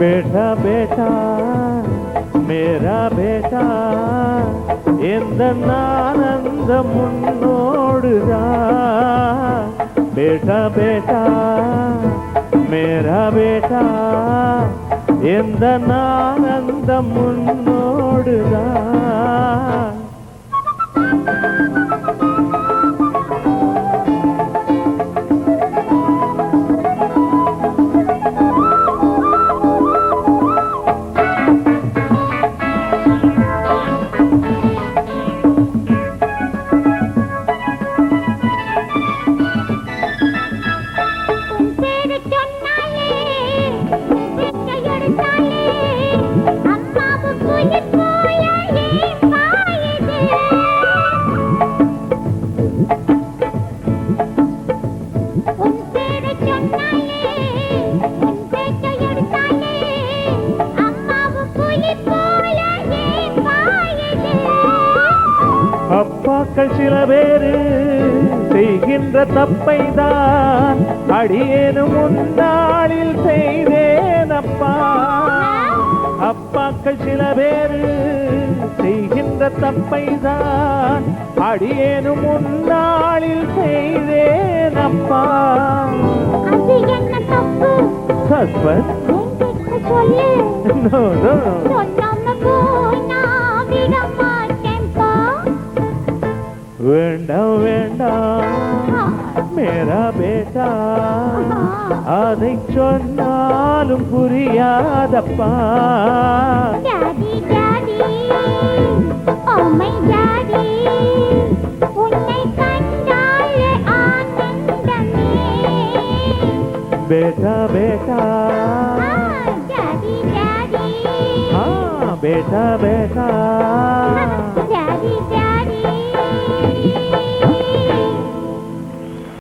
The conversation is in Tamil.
பேட்டா பேட்டா மேரா பேட்டா எந்த ஆனந்த முன்னோடுதான் பேட்டா பேட்டா மேரா பேட்டா எந்த ஆனந்த முன்னோடுதான் அப்பாக்கள் சில பேரு செய்கின்ற தப்பை தான் அடியேனும் முன்னாளில் செய்தேன் அப்பா. அப்பாக்கள் சில பேரு செய்கின்ற தப்பை தான் அடியேனும் முன்னாளில் செய்தேன் அப்பா. என்கிட்ட சொல்லு. வேண்டாம் வேண்டாம். மேரா பேட்டா. அதை சொன்னாலும் புரியாதப்பா. பேட்டா பேட்டா. பேட்டா பேட்டா.